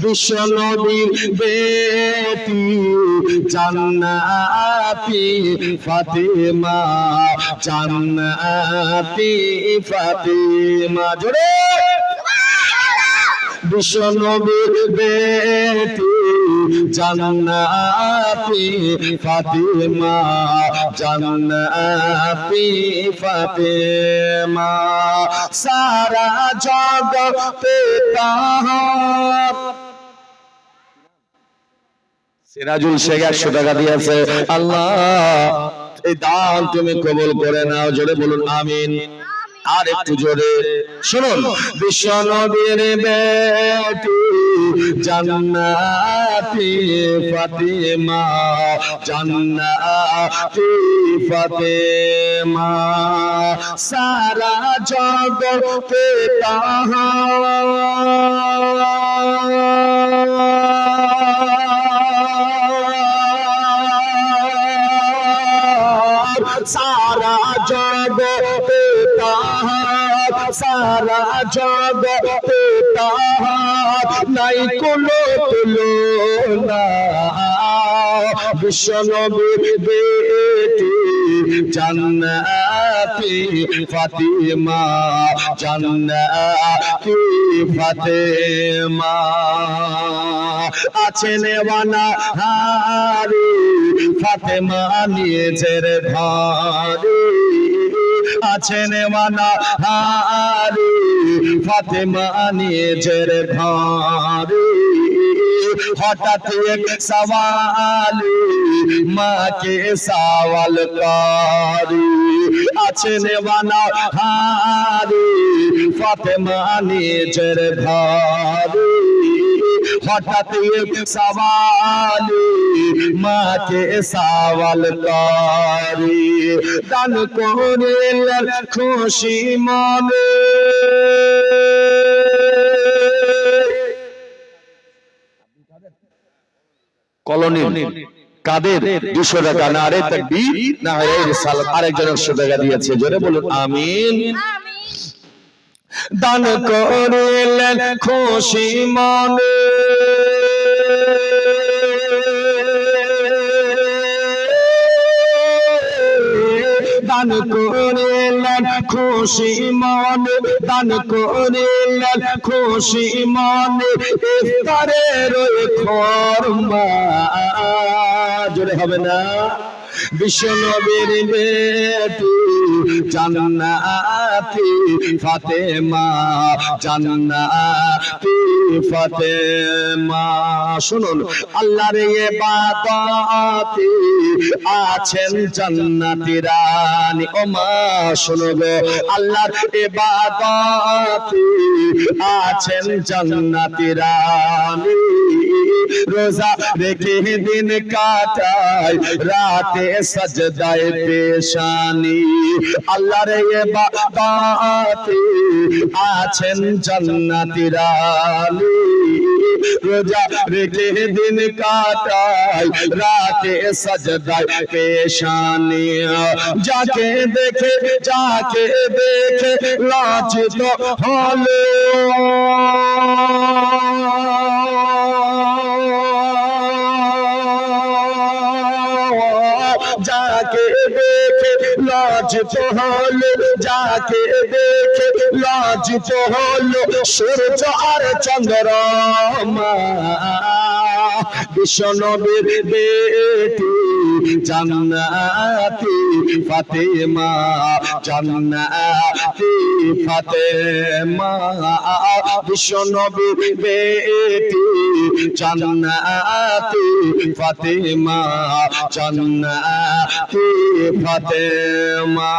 বিশ্ব নবীর বেটি, জান্নাতি ফাতেমা জান্নাতি ফাতেমা। জোরে! বিশ্ব নবীর বেটি, জান্নাতি ফাতেমা জান্নাতি ফাতেমা। সারা জগতে তাহার সিরাজুল শেখ একশো টাকা দিয়েছে। আল্লাহ, এই দান তুমি কবুল করে নাও, জোরে বলুন, আমিন। আর একটু জোরে, শুনুন, বিশ্ব নবীর বেটি, জান্নাতি ফাতেমা জান্নাতি ফাতেমা, সারা জগতে তাহার সারা জগতে তাহার, সারা জগতে তাহার, নাই কোনো তুলনা। বিশ্বনবীর বেটি জান্নাতি ফাতিমা, জান্নাতি ফাতেমা। আছেন বানা হারি ফাতেমা নিজের ভারি আছেন মানা হারি। ফাতেমা নিজের ভারি। হঠাৎ এক সওয়ালি মাকে সওয়াল করি। আছেন বানা হারি, ফাতেমা নিজের ভারি। হঠাৎ এক সওয়ালি মাকে সওয়াল করি। দান করিলেন খুশি মনে। কলোনি কাদের? দুশো টাকা না আরে তাকবীর না আরে রিসালাত আরেকজন একশো টাকা দিয়েছে। জোরে বলুন আমিন। দান করিলেন খুশি মনে। দান করিলেন খুশি মনে দান করিলেন খুশি মনে। ইফতারের খরমা জোরে হবে না। বিশ্ব নবীর বেটি, জান্নাতি ফাতেমা জান্নাতি ফাতেমা। শুনুন, আল্লাহর ইবাদতে আছেন জান্নাতি রানী। ও মা, শুনো গো, আল্লাহর ইবাদতে আছেন জান্নাতি রানী। রোজা রেখে দিন কাটায় রাতে সজদায় পেশানি। আল্লাহর ইবাদতে আছেন জান্নাতি রানী। রোজা রেখে দিন কাটায় রাতে সজদায় পেশানি। যাকে দেখে যাকে দেখে লাচিত হলো। দেখে লজ্জিত হলো যাকে দেখে লজ্জিত হলো সূর্য আর চন্দ্রমা বিশ্বনবীর বেটি জান্নাতি ফাতেমা জান্নাতি ফাতেমা। বিশ্বনবীর বেটি জান্নাতি ফাতেমা জান্নাতি ফাতেমা।